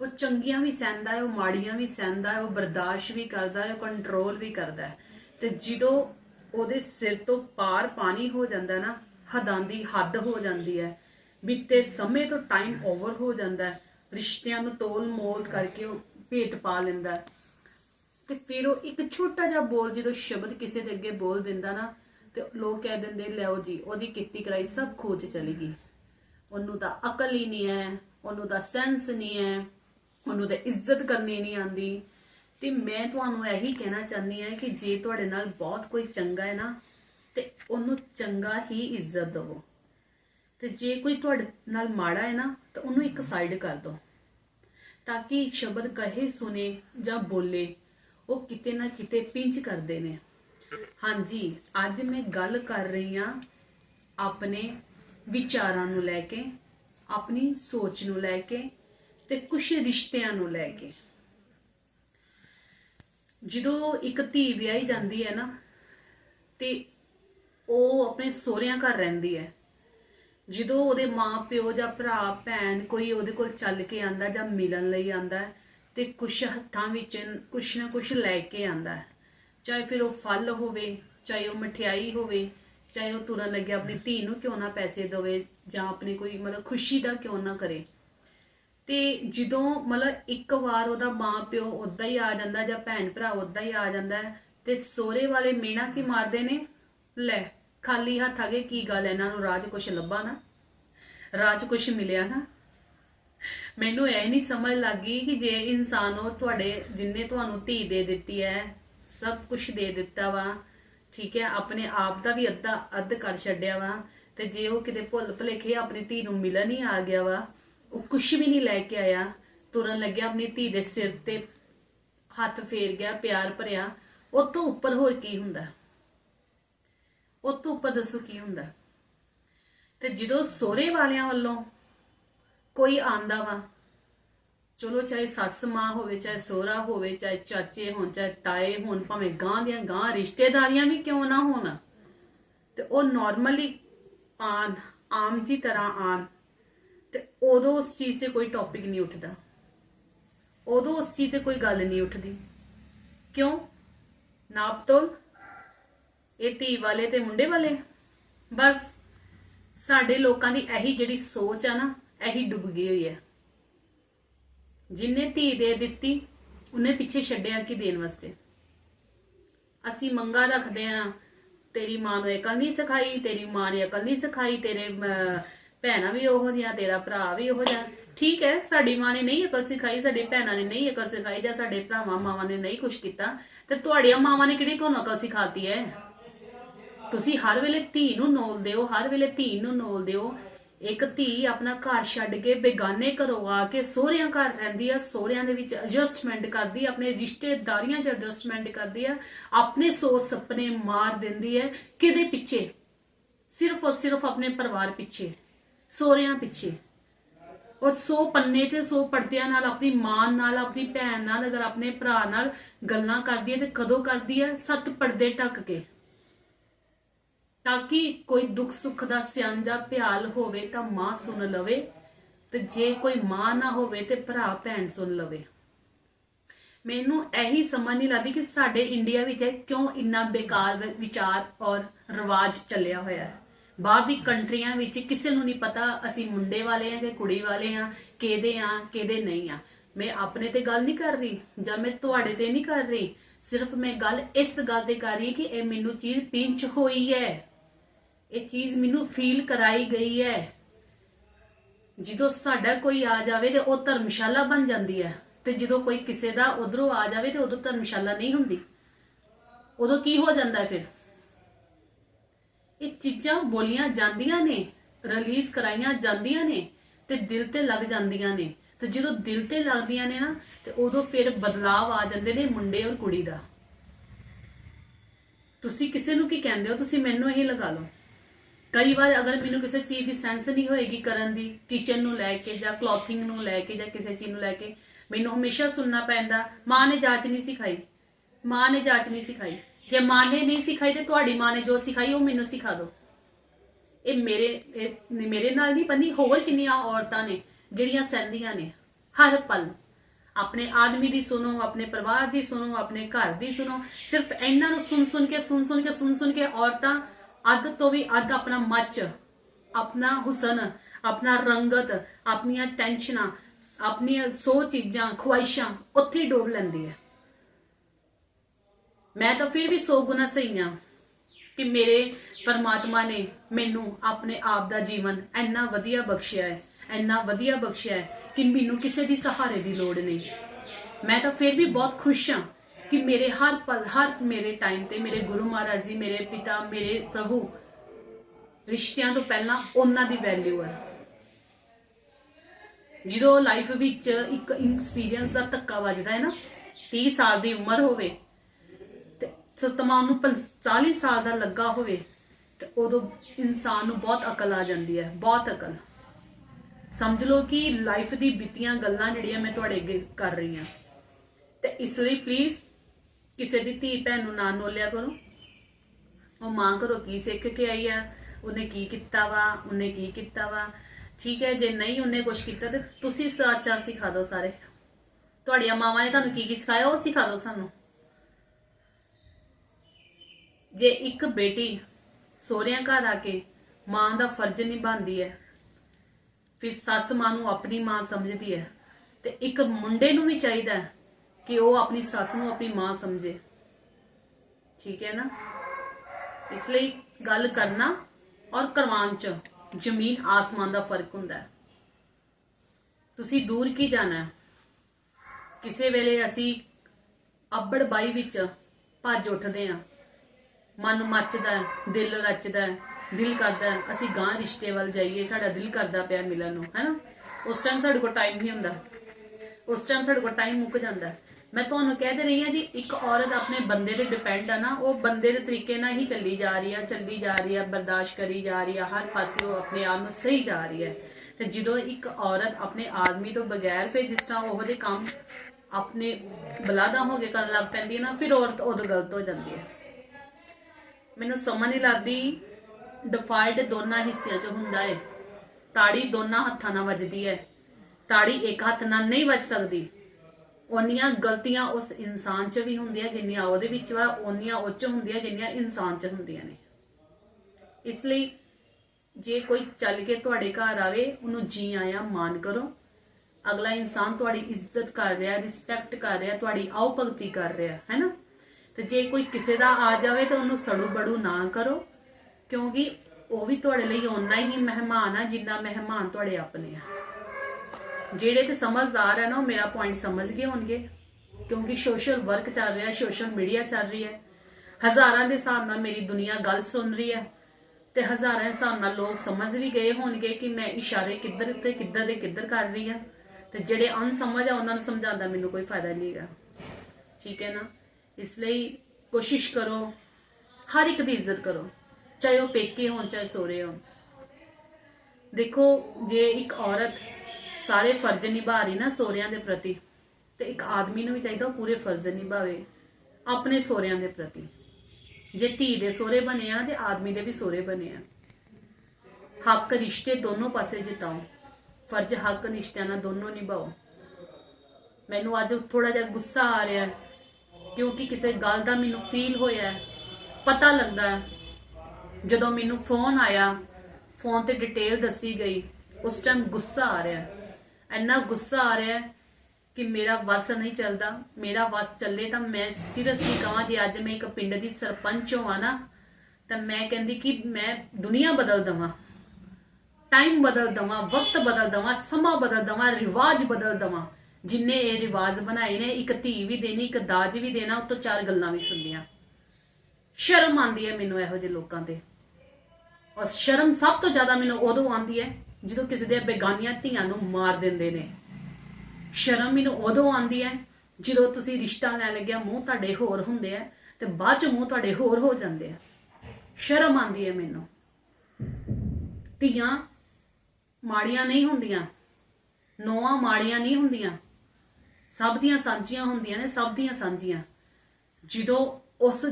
ਉਹ ਚੰਗੀਆਂ ਵੀ ਸਹਿੰਦਾ ਹੈ, ਉਹ ਮਾੜੀਆਂ ਵੀ ਸਹਿੰਦਾ ਹੈ, ਉਹ ਬਰਦਾਸ਼ਤ ਵੀ ਕਰਦਾ ਹੈ, ਉਹ ਕੰਟਰੋਲ ਵੀ ਕਰਦਾ ਹੈ। ਤੇ ਜਦੋਂ ਉਹਦੇ ਸਿਰ ਤੋਂ ਪਾਰ ਪਾਣੀ ਹੋ ਜਾਂਦਾ ਨਾ, ਹਦਾਂ ਦੀ ਹੱਦ ਹੋ ਜਾਂਦੀ ਹੈ ਬੀਤੇ ਸਮੇਂ ਤੋਂ ਟਾਈਮ ਓਵਰ ਹੋ ਜਾਂਦਾ ਹੈ। ਰਿਸ਼ਤਿਆਂ ਨੂੰ ਤੋਲ ਮੋਲ ਕਰਕੇ ਉਹ ਭੇਟ ਪਾ ਲੈਂਦਾ ਤੇ ਫਿਰ ਉਹ ਇੱਕ ਛੋਟਾ ਜਿਹਾ ਬੋਲ ਜਦੋਂ ਸ਼ਬਦ ਕਿਸੇ ਦੇ ਅੱਗੇ ਬੋਲ ਦਿੰਦਾ ਨਾ, ਤੇ ਲੋਕ ਕਹਿ ਦਿੰਦੇ ਲਿਆਓ ਜੀ, ਉਹਦੀ ਕੀਤੀ ਕਰਾਈ ਸਭ ਖੋਜ ਚਲੀ ਗਈ। ਉਹਨੂੰ ਤਾਂ ਅਕਲ ਹੀ ਨਹੀਂ ਹੈ, ਉਹਨੂੰ ਤਾਂ ਸੈਂਸ ਨਹੀਂ ਹੈ, ਉਹਨੂੰ ਤਾਂ ਇੱਜ਼ਤ ਕਰਨੀ ਨਹੀਂ ਆਂਦੀ ਤੇ ਮੈਂ ਤੁਹਾਨੂੰ ਇਹੀ ਕਹਿਣਾ ਚਾਹੁੰਦੀ ਹਾਂ ਕਿ ਜੇ ਤੁਹਾਡੇ ਨਾਲ ਬਹੁਤ ਕੋਈ ਚੰਗਾ ਹੈ ਨਾ, ਤੇ ਉਹਨੂੰ ਚੰਗਾ ਹੀ ਇੱਜ਼ਤ ਦਿਵੋ। ਤੇ ਜੇ ਕੋਈ ਤੁਹਾਡੇ ਨਾਲ ਮਾੜਾ ਹੈ ਨਾ, ਤਾਂ ਉਹਨੂੰ ਇੱਕ ਸਾਈਡ ਕਰ ਦਿਓ। ਤਾਂ ਕਿ ਸ਼ਬਦ ਕਹੇ, ਸੁਨੇ ਜਾਂ ਬੋਲੇ, ਉਹ ਕਿਤੇ ਨਾ ਕਿਤੇ ਪਿੰਚ ਕਰਦੇ ਨੇ। ਹਾਂਜੀ, ਅੱਜ ਮੈਂ ਗੱਲ ਕਰ ਰਹੀ ਹਾਂ ਆਪਣੇ ਵਿਚਾਰਾਂ ਨੂੰ ਲੈ ਕੇ, ਆਪਣੀ ਸੋਚ ਨੂੰ ਲੈ ਕੇ ਤੇ ਕੁਝ ਰਿਸ਼ਤਿਆਂ ਨੂੰ ਲੈ ਕੇ। ਜਦੋਂ ਇੱਕ ਧੀ ਵਿਆਹੀ ਜਾਂਦੀ ਹੈ ਨਾ, ਤੇ ਉਹ ਆਪਣੇ ਸਹੁਰਿਆਂ ਘਰ ਰਹਿੰਦੀ ਹੈ ਜਦੋਂ ਉਹਦੇ ਮਾਪਿਓ ਜਾਂ ਭਰਾ ਭੈਣ ਕੋਈ ਉਹਦੇ ਕੋਲ ਚੱਲ ਕੇ ਆਂਦਾ ਜਾਂ ਮਿਲਣ ਲਈ ਆਂਦਾ ਤੇ ਕੁਛ ਹੱਥਾਂ ਵਿੱਚ ਕੁਛ ਨਾ ਕੁਛ ਲੈ ਕੇ ਆਂਦਾ ਚਾਹੇ ਫਿਰ ਉਹ ਫਲ ਹੋਵੇ ਚਾਹੇ ਉਹ ਮਠਿਆਈ ਹੋਵੇ ਚਾਹੇ ਉਹ ਤੁਰਨ ਲੱਗਿਆ ਆਪਣੀ ਧੀ ਨੂੰ ਕਿਉਂ ਨਾ ਪੈਸੇ ਦੇਵੇ ਜਾਂ ਆਪਣੀ ਕੋਈ ਮਤਲਬ ਖੁਸ਼ੀ ਦਾ ਕਿਉਂ ਨਾ ਕਰੇ। ਤੇ ਜਦੋਂ ਮਤਲਬ ਇੱਕ ਵਾਰ ਉਹਦਾ ਮਾਂ ਪਿਓ ਉਦਾਂ ਹੀ ਆ ਜਾਂਦਾ ਜਾਂ ਭੈਣ ਭਰਾ ਉਦਾਂ ਹੀ ਆ ਜਾਂਦਾ ਹੈ, ਤੇ ਸੋਹਰੇ ਵਾਲੇ ਮੀਣਾ ਕੀ ਮਾਰਦੇ ਨੇ? ਲੈ ਖਾਲੀ ਹੱਥ ਆ ਗਏ ਕੀ ਗੱਲ ਹੈ, ਇਹਨਾਂ ਨੂੰ ਰਾਜ ਕੁਛ ਲੱਭਾ ਨਾ? ਰਾਜ ਕੁਛ ਮਿਲਿਆ ਨਾ? ਮੈਨੂੰ ਇਹ ਨਹੀਂ ਸਮਝ ਲੱਗੀ ਕਿ ਜੇ ਇਨਸਾਨ ਉਹ ਤੁਹਾਡੇ ਜਿੰਨੇ ਤੁਹਾਨੂੰ ਧੀ ਦੇ ਦਿੱਤੀ ਹੈ ਸਭ ਕੁਝ ਦੇ ਦਿੱਤਾ ਵਾ ਠੀਕ ਹੈ ਆਪਣੇ ਆਪ ਦਾ ਵੀ ਅੱਧਾ ਅੱਧ ਕਰ ਛੱਡਿਆ ਵਾ ਤੇ ਜੇ ਉਹ ਕਿਤੇ ਭੁੱਲ ਭੁਲੇਖੇ ਆਪਣੀ ਧੀ ਨੂੰ ਮਿਲਣ ਹੀ ਆ ਗਿਆ ਵਾ ਉਹ ਕੁਝ ਵੀ ਨਹੀਂ ਲੈ ਕੇ ਆਇਆ ਤੁਰਨ ਲੱਗਿਆ ਆਪਣੀ ਧੀ ਦੇ ਸਿਰ ਤੇ ਹੱਥ ਫੇਰ ਗਿਆ ਪਿਆਰ ਭਰਿਆ ਉਹ ਤੋਂ ਉੱਪਰ ਹੋਰ ਕੀ ਹੁੰਦਾ? ਉਹ ਤੋਂ ਉੱਪਰ ਦੱਸੋ ਕੀ ਹੁੰਦਾ? ਤੇ ਜਦੋਂ ਸੋਹਰੇ ਵਾਲਿਆਂ ਵੱਲੋਂ ਕੋਈ ਆਂਦਾ ਵਾ, ਚਲੋ ਚਾਹੇ ਸੱਸ ਮਾਂ ਹੋਵੇ, ਚਾਹੇ ਸੋਹਰਾ ਹੋਵੇ, ਚਾਹੇ ਚਾਚੇ ਹੋਣ, ਚਾਹੇ ਤਾਏ ਹੋਣ, ਭਾਵੇਂ ਗਾਂ ਦੀਆਂ ਗਾਂ, ਰਿਸ਼ਤੇਦਾਰੀਆਂ ਵੀ ਕਿਉਂ ਨਾ ਹੋਣ? ਤੇ ਉਹ ਨਾਰਮਲੀ ਆਨ ਆਮ ਦੀ ਤਰ੍ਹਾਂ ਆਨ ਤੇ ਉਦੋਂ ਉਸ ਚੀਜ਼ 'ਤੇ ਕੋਈ ਟੌਪਿਕ ਨਹੀਂ ਉੱਠਦਾ। ਉਦੋਂ ਉਸ ਚੀਜ਼ ਤੇ ਕੋਈ ਗੱਲ ਨਹੀਂ ਉੱਠਦੀ। ਕਿਉਂ? ਨਾਪਤੋਲ ਇਹ ਧੀ ਵਾਲੇ ਤੇ ਮੁੰਡੇ ਵਾਲੇ ਬਸ ਸਾਡੇ ਲੋਕਾਂ ਦੀ ਇਹੀ ਜਿਹੜੀ ਸੋਚ ਆ ਨਾ ਇਹੀ ਡੁੱਬ ਗਈ ਹੋਈ ਹੈ ਜਿੰਨੇ ਧੀ ਦੇ ਦਿੱਤੀ ਉਹਨੇ ਪਿੱਛੇ ਛੱਡਿਆ ਕਿ ਦੇਣ ਵਾਸਤੇ? ਅਸੀਂ ਮੰਗਾ ਰੱਖਦੇ ਆ ਤੇਰੀ ਮਾਂ ਨੂੰ ਅਕਲ ਨਹੀਂ ਸਿਖਾਈ ਤੇਰੀ ਮਾਂ ਨੇ ਅਕਲ ਨਹੀਂ ਸਿਖਾਈ ਤੇਰੇ ਅਹ, ਭੈਣਾਂ ਵੀ ਉਹੋ ਜਿਹਾ ਤੇਰਾ ਭਰਾ ਵੀ ਉਹੋ ਜਿਹਾ। ਠੀਕ ਹੈ ਸਾਡੀ ਮਾਂ ਨੇ ਨਹੀਂ ਅਕਲ ਸਿਖਾਈ ਸਾਡੀ ਭੈਣਾਂ ਨੇ ਨਹੀਂ ਅਕਲ ਸਿਖਾਈ ਜਾਂ ਸਾਡੇ ਭਰਾਵਾਂ ਮਾਵਾਂ ਨੇ ਨਹੀਂ ਕੁਝ ਕੀਤਾ ਤੇ ਤੁਹਾਡੀਆਂ ਮਾਵਾਂ ਨੇ ਕਿਹੜੀ ਤੁਹਾਨੂੰ ਅਕਲ ਸਿਖਾਤੀ ਹੈ? ਤੁਸੀਂ ਹਰ ਵੇਲੇ ਧੀ ਨੂੰ ਨੋਲਦੇ ਹੋ ਹਰ ਵੇਲੇ ਧੀ ਨੂੰ ਨੋਲਦੇ ਹੋ ਇੱਕ ਧੀ ਆਪਣਾ ਘਰ ਛੱਡ ਕੇ ਬੇਗਾਨੇ ਘਰੋਂ ਆ ਕੇ ਸਹੁਰਿਆਂ ਘਰ ਰਹਿੰਦੀ ਆ, ਸਹੁਰਿਆਂ ਦੇ ਵਿੱਚ ਐਡਜਸਟਮੈਂਟ ਕਰਦੀ ਆ, ਆਪਣੇ ਰਿਸ਼ਤੇਦਾਰੀਆਂ 'ਚ ਐਡਜਸਟਮੈਂਟ ਕਰਦੀ ਆ, ਆਪਣੇ ਸੋਚ ਸੁਪਨੇ ਮਾਰ ਦਿੰਦੀ ਹੈ ਕਿਹਦੇ ਪਿੱਛੇ? ਸਿਰਫ ਔਰ ਸਿਰਫ ਆਪਣੇ ਪਰਿਵਾਰ ਪਿੱਛੇ, ਸਹੁਰਿਆਂ ਪਿੱਛੇ। ਔਰ ਸੋ ਪੰਨੇ ਤੇ ਸੋ ਪਰਦਿਆਂ ਨਾਲ, ਆਪਣੀ ਮਾਂ ਨਾਲ, ਆਪਣੀ ਭੈਣ ਨਾਲ, ਅਗਰ ਆਪਣੇ ਭਰਾ ਨਾਲ ਗੱਲਾਂ ਕਰਦੀ ਹੈ ਤੇ ਕਦੋਂ ਕਰਦੀ ਹੈ ਸੱਤ ਪਰਦੇ ਢੱਕ ਕੇ। ਤਾਂ ਕਿ ਕੋਈ ਦੁੱਖ ਸੁੱਖ ਦਾ ਸਿਆਂਜਾ ਭਿਆਲ ਹੋਵੇ ਤਾਂ ਮਾਂ ਸੁਣ ਲਵੇ ਤੇ ਜੇ ਕੋਈ ਮਾਂ ਨਾ ਹੋਵੇ ਤੇ ਭਰਾ, ਭੈਣ ਸੁਣ ਲਵੇ। ਮੈਨੂੰ ਇਹੀ ਸਮਝ ਨਹੀਂ ਲੱਗਦੀ ਕਿ ਸਾਡੇ ਇੰਡੀਆ ਵਿੱਚ ਇਹ ਕਿਉਂ ਇੰਨਾ ਬੇਕਾਰ ਵਿਚਾਰ ਔਰ ਰਿਵਾਜ ਚੱਲਿਆ ਹੋਇਆ ਹੈ। ਬਾਹਰ ਦੀ ਕੰਟਰੀਆਂ ਵਿੱਚ ਕਿਸੇ ਨੂੰ ਨਹੀਂ ਪਤਾ ਅਸੀਂ ਮੁੰਡੇ ਵਾਲੇ ਆ ਕਿ ਕੁੜੀ ਵਾਲੇ ਆ ਕਿਹਦੇ ਆ ਕਿਹਦੇ ਨਹੀਂ ਆ ਮੈਂ ਆਪਣੇ ਤੇ ਗੱਲ ਨਹੀਂ ਕਰ ਰਹੀ ਜਾਂ ਮੈਂ ਤੁਹਾਡੇ ਤੇ ਨਹੀਂ ਕਰ ਰਹੀ। ਸਿਰਫ ਮੈਂ ਗੱਲ ਇਸ ਗੱਲ ਤੇ ਕਰ ਰਹੀ ਕਿ ਇਹ ਮੈਨੂੰ ਚੀਜ਼ ਪਿੰਚ ਹੋਈ ਹੈ। ਇਹ ਚੀਜ਼ ਮੈਨੂੰ ਫੀਲ ਕਰਾਈ ਗਈ ਹੈ। ਜਦੋਂ ਸਾਡਾ ਕੋਈ ਆ ਜਾਵੇ ਤੇ ਉਹ ਧਰਮਸ਼ਾਲਾ ਬਣ ਜਾਂਦੀ ਹੈ। ਤੇ ਜਦੋਂ ਕੋਈ ਕਿਸੇ ਦਾ ਉਧਰੋਂ ਆ ਜਾਵੇ ਤੇ ਉਦੋਂ ਧਰਮਸ਼ਾਲਾ ਨਹੀਂ ਹੁੰਦੀ। ਉਦੋਂ ਕੀ ਹੋ ਜਾਂਦਾ ਫਿਰ? ਇਹ ਚੀਜ਼ਾਂ ਬੋਲੀਆਂ ਜਾਂਦੀਆਂ ਨੇ ਰਿਲੀਜ਼ ਕਰਾਈਆਂ ਜਾਂਦੀਆਂ ਨੇ ਤੇ ਦਿਲ ਤੇ ਲੱਗ ਜਾਂਦੀਆਂ ਨੇ। ਤੇ ਜਦੋਂ ਦਿਲ ਤੇ ਲੱਗਦੀਆਂ ਨੇ ਨਾ, ਤੇ ਉਦੋਂ ਫਿਰ ਬਦਲਾਵ ਆ ਜਾਂਦੇ ਨੇ ਮੁੰਡੇ ਔਰ ਕੁੜੀ ਦਾ। ਤੁਸੀਂ ਕਿਸੇ ਨੂੰ ਕੀ ਕਹਿੰਦੇ ਹੋ? ਤੁਸੀਂ ਮੈਨੂੰ ਇਹੀ ਲਗਾ ਲਓ। ਕਈ ਵਾਰ ਅਗਰ ਮੈਨੂੰ ਕਿਸੇ ਚੀਜ਼ ਦੀ ਸੈਂਸ ਨਹੀਂ ਹੋਏਗੀ ਕਰਨ ਦੀ ਕਿਚਨ ਨੂੰ ਲੈ ਕੇ ਜਾਂ ਕਲੋਥਿੰਗ ਨੂੰ ਲੈ ਕੇ ਜਾਂ ਕਿਸੇ ਚੀਜ਼ ਨੂੰ ਲੈ ਕੇ, ਮੈਨੂੰ ਹਮੇਸ਼ਾ ਸੁਣਨਾ ਪੈਂਦਾ, ਮਾਂ ਨੇ ਜਾਂਚ ਨਹੀਂ ਸਿਖਾਈ। ਮਾਂ ਨੇ ਜਾਚ ਨਹੀਂ ਸਿਖਾਈ। ਜੇ ਮਾਂ ਨੇ ਨਹੀਂ ਸਿਖਾਈ ਤੇ ਤੁਹਾਡੀ ਮਾਂ ਨੇ ਜੋ ਸਿਖਾਈ ਉਹ ਮੈਨੂੰ ਸਿਖਾ ਦਿਓ। ਇਹ ਮੇਰੇ ਮੇਰੇ ਨਾਲ ਨਹੀਂ ਬੰਨੀ ਹੋਰ ਕਿੰਨੀਆਂ ਔਰਤਾਂ ਨੇ ਜਿਹੜੀਆਂ ਸਹਿੰਦੀਆਂ ਨੇ। ਹਰ ਪਲ। ਆਪਣੇ ਆਦਮੀ ਦੀ ਸੁਣੋ, ਆਪਣੇ ਪਰਿਵਾਰ ਦੀ ਸੁਣੋ, ਆਪਣੇ ਘਰ ਦੀ ਸੁਣੋ। ਸਿਰਫ ਇਹਨਾਂ ਨੂੰ ਸੁਣ ਸੁਣ ਕੇ ਸੁਣ ਸੁਣ ਕੇ ਸੁਣ ਸੁਣ ਕੇ ਔਰਤਾਂ ਅੱਧ ਤੋਂ ਵੀ ਅੱਧ ਆਪਣਾ ਮੱਚ, ਆਪਣਾ ਹੁਸਨ, ਆਪਣਾ ਰੰਗਤ, ਆਪਣੀਆਂ ਟੈਨਸ਼ਨਾਂ, ਆਪਣੀਆਂ ਸੋ ਚੀਜ਼ਾਂ, ਖੁਆਇਸ਼ਾਂ ਉੱਥੇ ਡੋਬ ਲੈਂਦੀ ਹੈ। ਮੈਂ ਤਾਂ ਫਿਰ ਵੀ 100 ਗੁਣਾ ਸਹੀ ਹਾਂ ਕਿ ਮੇਰੇ ਪਰਮਾਤਮਾ ਨੇ ਮੈਨੂੰ ਆਪਣੇ ਆਪ ਦਾ ਜੀਵਨ ਇੰਨਾ ਵਧੀਆ ਬਖਸ਼ਿਆ ਹੈ, ਇੰਨਾ ਵਧੀਆ ਬਖਸ਼ਿਆ ਹੈ ਕਿ ਮੈਨੂੰ ਕਿਸੇ ਦੀ ਸਹਾਰੇ ਦੀ ਲੋੜ ਨਹੀਂ। ਮੈਂ ਤਾਂ ਫਿਰ ਵੀ ਬਹੁਤ ਖੁਸ਼ ਹਾਂ ਕਿ ਮੇਰੇ ਹਰ ਪਲ, ਹਰ ਮੇਰੇ ਟਾਈਮ ਤੇ ਮੇਰੇ ਗੁਰੂ ਮਹਾਰਾਜ ਜੀ, ਮੇਰੇ ਪਿਤਾ, ਮੇਰੇ ਪ੍ਰਭੂ ਰਿਸ਼ਤਿਆਂ ਤੋਂ ਪਹਿਲਾਂ ਉਹਨਾਂ ਦੀ ਵੈਲਿਊ ਹੈ ਜਦੋਂ ਲਾਈਫ ਵਿੱਚ ਇੱਕ ਐਕਸਪੀਰੀਅੰਸ ਦਾ ਧੱਕਾ ਵੱਜਦਾ ਹੈ ਨਾ 30 ਸਾਲ ਦੀ ਉਮਰ ਹੋਵੇ ਤੇ ਸਤਮਾ ਨੂੰ 45 ਸਾਲ ਦਾ ਲੱਗਾ ਹੋਵੇ, ਤੇ ਉਦੋਂ ਇਨਸਾਨ ਨੂੰ ਬਹੁਤ ਅਕਲ ਆ ਜਾਂਦੀ ਹੈ, ਬਹੁਤ ਅਕਲ। ਸਮਝ ਲਓ ਕਿ ਲਾਈਫ ਦੀ ਬੀਤੀਆਂ ਗੱਲਾਂ ਜਿਹੜੀਆਂ ਮੈਂ ਤੁਹਾਡੇ ਅੱਗੇ ਕਰ ਰਹੀ ਹਾਂ। ਤੇ ਇਸ ਲਈ ਪਲੀਜ਼ ਕਿਸੇ ਦੀ ਧੀ ਭੈਣ ਨੂੰ ਨਾ ਨੋਲਿਆ ਕਰੋ। ਉਹ ਮਾਂ ਘਰੋਂ ਕੀ ਸਿੱਖ ਕੇ ਆਈ ਆ? ਉਹਨੇ ਕੀ ਕੀਤਾ ਵਾ? ਉਹਨੇ ਕੀ ਕੀਤਾ ਵਾ? ਠੀਕ ਹੈ, ਜੇ ਨਹੀਂ ਉਹਨੇ ਕੁਝ ਕੀਤਾ ਤੇ ਤੁਸੀਂ ਸੱਚਾ ਸਿਖਾ ਦਿਓ ਸਾਰੇ। ਤੁਹਾਡੀਆਂ ਮਾਵਾਂ ਨੇ ਤੁਹਾਨੂੰ ਕੀ ਕੀ ਸਿਖਾਇਆ? ਉਹ ਸਿਖਾ ਦਿਓ ਸਾਨੂੰ। ਜੇ ਇੱਕ ਬੇਟੀ ਸਹੁਰਿਆਂ ਘਰ ਆ ਕੇ ਮਾਂ ਦਾ ਫਰਜ਼ ਨਿਭਾਉਂਦੀ ਹੈ, ਫਿਰ ਸੱਸ ਮਾਂ ਨੂੰ ਆਪਣੀ ਮਾਂ ਸਮਝਦੀ ਹੈ ਤੇ ਇੱਕ ਮੁੰਡੇ ਨੂੰ ਵੀ ਚਾਹੀਦਾ ਹੈ ਕਿ ਉਹ ਆਪਣੀ ਸੱਸ ਨੂੰ ਆਪਣੀ ਮਾਂ ਸਮਝੇ। ਠੀਕ ਹੈ ਨਾ? ਇਸ ਲਈ ਗੱਲ ਕਰਨਾ ਔਰ ਕਰਵਾਉਣ ਚ ਜ਼ਮੀਨ ਆਸਮਾਨ ਦਾ ਫ਼ਰਕ ਹੁੰਦਾ ਹੈ। ਤੁਸੀਂ ਦੂਰ ਕੀ ਜਾਣਾ ਹੈ? ਕਿਸੇ ਵੇਲੇ ਅਸੀਂ ਅੱਬੜ ਬਾਈ ਵਿੱਚ ਭੱਜ ਉੱਠਦੇ ਆ ਮਨ ਮੱਚਦਾ ਦਿਲ ਰਚਦਾ ਦਿਲ ਕਰਦਾ ਅਸੀਂ ਗਾਂ ਰਿਸ਼ਤੇ ਵੱਲ ਜਾਈਏ, ਸਾਡਾ ਦਿਲ ਕਰਦਾ ਪਿਆ ਮਿਲਣ ਨੂੰ ਹੈਨਾ ਉਸ ਟਾਈਮ ਸਾਡੇ ਕੋਲ ਟਾਈਮ ਨਹੀਂ ਹੁੰਦਾ। ਉਸ ਟਾਈਮ ਸਾਡੇ ਕੋਲ ਟਾਈਮ ਮੁੱਕ ਜਾਂਦਾ ਮੈਂ ਤੁਹਾਨੂੰ ਕਹਿ ਦੇ ਰਹੀ ਹਾਂ ਜੀ, ਇੱਕ ਔਰਤ ਆਪਣੇ ਬੰਦੇ ਤੇ ਡਿਪੈਂਡ ਆ ਨਾ, ਉਹ ਬੰਦੇ ਦੇ ਤਰੀਕੇ ਨਾਲ ਹੀ ਚੱਲੀ ਜਾ ਰਹੀ ਆ, ਚੱਲੀ ਜਾ ਰਹੀ ਆ, ਬਰਦਾਸ਼ਤ ਕਰੀ ਜਾ ਰਹੀ ਆ, ਹਰ ਪਾਸੇ ਉਹ ਆਪਣੇ ਆਪ ਨੂੰ ਸਹੀ ਜਾ ਰਹੀ ਹੈ। ਤੇ ਜਦੋਂ ਇੱਕ ਔਰਤ ਆਪਣੇ ਆਦਮੀ ਤੋਂ ਬਗੈਰ ਫਿਰ ਜਿਸ ਤਰ੍ਹਾਂ ਉਹੋ ਜਿਹੇ ਕੰਮ ਆਪਣੇ ਬਲਾਦਾ ਹੋ ਕੇ ਕਰਨ ਲੱਗ ਪੈਂਦੀ ਹੈ ਨਾ, ਫਿਰ ਔਰਤ ਉਦੋਂ ਗਲਤ ਹੋ ਜਾਂਦੀ ਹੈ। ਮੈਨੂੰ ਸਮਝ ਨਹੀਂ ਲੱਗਦੀ ਡਿਫਾਲਟ ਦੋਨਾਂ ਹਿੱਸਿਆਂ 'ਚ ਹੁੰਦਾ ਹੈ ਤਾੜੀ ਦੋਨਾਂ ਹੱਥਾਂ ਨਾਲ ਵੱਜਦੀ ਹੈ। ਤਾੜੀ ਇੱਕ ਹੱਥ ਨਾਲ ਨਹੀਂ ਵੱਜ ਸਕਦੀ। ਉਹਨੀਆਂ ਗਲਤੀਆਂ ਉਸ ਇਨਸਾਨ 'ਚ ਵੀ ਹੁੰਦੀਆਂ ਜਿੰਨੀਆਂ ਉਹਦੇ ਵਿੱਚ ਵਾ ਉਹਨੀਆਂ ਉਹ 'ਚ ਹੁੰਦੀਆਂ ਜਿੰਨੀਆਂ ਇਨਸਾਨ 'ਚ ਹੁੰਦੀਆਂ ਨੇ। ਇਸ ਲਈ ਜੇ ਕੋਈ ਚੱਲ ਕੇ ਤੁਹਾਡੇ ਘਰ ਆਵੇ, ਉਹਨੂੰ ਜੀ ਆਇਆ, ਮਾਨ ਕਰੋ। ਅਗਲਾ ਇਨਸਾਨ ਤੁਹਾਡੀ ਇੱਜ਼ਤ ਕਰ ਰਿਹਾ ਰਿਸਪੈਕਟ ਕਰ ਰਿਹਾ, ਤੁਹਾਡੀ ਆਓ ਭਗਤੀ ਕਰ ਰਿਹਾ ਹੈ ਨਾ ਤੇ ਜੇ ਕੋਈ ਕਿਸੇ ਦਾ ਆ ਜਾਵੇ ਤਾਂ ਉਹਨੂੰ ਸੜੂ ਬੜੂ ਨਾ ਕਰੋ, ਕਿਉਂਕਿ ਉਹ ਵੀ ਤੁਹਾਡੇ ਲਈ ਓਨਾ ਹੀ ਮਹਿਮਾਨ ਆ ਜਿੰਨਾ ਮਹਿਮਾਨ ਤੁਹਾਡੇ ਆਪਣੇ ਆ। ਜਿਹੜੇ ਤੇ ਸਮਝਦਾਰ ਹੈ ਨਾ, ਉਹ ਮੇਰਾ ਪੁਆਇੰਟ ਸਮਝ ਗਏ ਹੋਣਗੇ। ਕਿਉਂਕਿ ਸੋਸ਼ਲ ਵਰਕ ਚੱਲ ਰਿਹਾ ਸੋਸ਼ਲ ਮੀਡੀਆ ਚੱਲ ਰਹੀ ਹੈ। ਹਜ਼ਾਰਾਂ ਦੇ ਹਿਸਾਬ ਨਾਲ ਮੇਰੀ ਦੁਨੀਆ ਗੱਲ ਸੁਣ ਰਹੀ ਹੈ। ਤੇ ਹਜ਼ਾਰਾਂ ਦੇ ਹਿਸਾਬ ਨਾਲ ਲੋਕ ਸਮਝ ਵੀ ਗਏ ਹੋਣਗੇ ਕਿ ਮੈਂ ਇਸ਼ਾਰੇ ਕਿੱਧਰ ਤੇ, ਕਿੱਧਰ ਦੇ, ਕਿੱਧਰ ਕਰ ਰਹੀ ਹਾਂ। ਤੇ ਜਿਹੜੇ ਅਨਸਮਝ ਆ, ਉਹਨਾਂ ਨੂੰ ਸਮਝਾਉਣ ਦਾ ਮੈਨੂੰ ਕੋਈ ਫਾਇਦਾ ਨਹੀਂਗਾ ਠੀਕ ਹੈ ਨਾ? ਇਸ ਲਈ ਕੋਸ਼ਿਸ਼ ਕਰੋ, ਹਰ ਇੱਕ ਦੀ ਇੱਜ਼ਤ ਕਰੋ। ਚਾਹੇ ਉਹ ਪੇਕੇ ਹੋਣ, ਚਾਹੇ ਸੋਹਰੇ ਹੋਣ। ਦੇਖੋ, ਜੇ ਇੱਕ ਔਰਤ ਸਾਰੇ ਫਰਜ਼ ਨਿਭਾ ਰਹੀ ਨਾ ਸੋਹਰਿਆਂ ਦੇ ਪ੍ਰਤੀ, ਤੇ ਇੱਕ ਆਦਮੀ ਨੂੰ ਵੀ ਚਾਹੀਦਾ ਉਹ ਪੂਰੇ ਫਰਜ਼ ਨਿਭਾਵੇ ਆਪਣੇ ਸੋਹਰਿਆਂ ਦੇ ਪ੍ਰਤੀ। ਜੇ ਧੀ ਦੇ ਸੋਹਰੇ ਬਣੇ ਆ ਨਾ, ਤੇ ਆਦਮੀ ਦੇ ਵੀ ਸੋਹਰੇ ਬਣੇ ਆ। ਹੱਕ ਰਿਸ਼ਤੇ ਦੋਨੋਂ ਪਾਸੇ ਜਿਤਾਓ। ਫਰਜ਼, ਹੱਕ, ਰਿਸ਼ਤਿਆਂ ਨਾਲ ਦੋਨੋਂ ਨਿਭਾਓ। ਮੈਨੂੰ ਅੱਜ ਥੋੜਾ ਜਿਹਾ ਗੁੱਸਾ ਆ ਰਿਹਾ ਕਿਉਂਕਿ ਕਿਸੇ ਗੱਲ ਦਾ ਮੈਨੂੰ ਫੀਲ ਹੋਇਆ ਪਤਾ ਲੱਗਦਾ ਜਦੋਂ ਮੈਨੂੰ ਫੋਨ ਆਇਆ ਫੋਨ ਤੇ ਡਿਟੇਲ ਦੱਸੀ ਗਈ, ਉਸ ਟਾਈਮ ਗੁੱਸਾ ਆ ਰਿਹਾ ਇੰਨਾ ਗੁੱਸਾ ਆ ਰਿਹਾ ਕਿ ਮੇਰਾ ਵਸ ਨਹੀਂ ਚੱਲਦਾ, ਮੇਰਾ ਵਸ ਚੱਲੇ ਤਾਂ ਮੈਂ ਸੀਰੀਅਸਲੀ ਕਹਾਂ ਜੇ ਅੱਜ ਮੈਂ ਇੱਕ ਪਿੰਡ ਦੀ ਸਰਪੰਚ ਹਾਂ ਨਾ, ਤਾਂ ਮੈਂ ਕਹਿੰਦੀ ਕਿ ਮੈਂ ਦੁਨੀਆ ਬਦਲ ਦਵਾਂ ਟਾਈਮ ਬਦਲ ਦਵਾਂ, ਵਕਤ ਬਦਲ ਦਵਾਂ, ਸਮਾਂ ਬਦਲ ਦਵਾਂ, ਰਿਵਾਜ ਬਦਲ ਦਵਾਂ। ਜਿੰਨੇ ਇਹ ਰਿਵਾਜ ਬਣਾਏ ਨੇ, ਇੱਕ ਧੀ ਵੀ ਦੇਣੀ, ਇੱਕ ਦਾਜ ਵੀ ਦੇਣਾ, ਉਹ ਤੋਂ ਚਾਰ ਗੱਲਾਂ ਵੀ ਸੁਣਨੀਆਂ। ਸ਼ਰਮ ਆਉਂਦੀ ਹੈ ਮੈਨੂੰ ਇਹੋ ਜਿਹੇ ਲੋਕਾਂ ਤੇ। ਔਰ ਸ਼ਰਮ ਸਭ ਤੋਂ ਜ਼ਿਆਦਾ ਮੈਨੂੰ ਉਦੋਂ ਆਉਂਦੀ ਹੈ ਜਦੋਂ ਕਿਸੇ ਦੇ ਬੇਗਾਨੀਆਂ ਧੀਆਂ ਨੂੰ ਮਾਰ ਦਿੰਦੇ ਨੇ, ਸ਼ਰਮ ਮੈਨੂੰ ਉਦੋਂ ਆਉਂਦੀ ਹੈ ਜਦੋਂ ਤੁਸੀਂ ਰਿਸ਼ਤਾ ਲੈਣ ਲੱਗਿਆ, ਮੂੰਹ ਤੁਹਾਡੇ ਹੋਰ ਹੁੰਦੇ ਆ ਤੇ ਬਾਅਦ ਚ ਮੂੰਹ ਤੁਹਾਡੇ ਹੋਰ ਹੋ ਜਾਂਦੇ ਆ। ਸ਼ਰਮ ਆਉਂਦੀ ਹੈ ਮੈਨੂੰ। ਧੀਆਂ ਮਾੜੀਆਂ ਨਹੀਂ ਹੁੰਦੀਆਂ ਨੋਆਂ ਮਾੜੀਆਂ ਨਹੀਂ ਹੁੰਦੀਆਂ। ਸਭ ਦੀਆਂ ਸਾਂਝੀਆਂ ਹੁੰਦੀਆਂ ਨੇ, ਸਭ ਦੀਆਂ ਸਾਂਝੀਆਂ। ਜਦੋਂ ਉਸ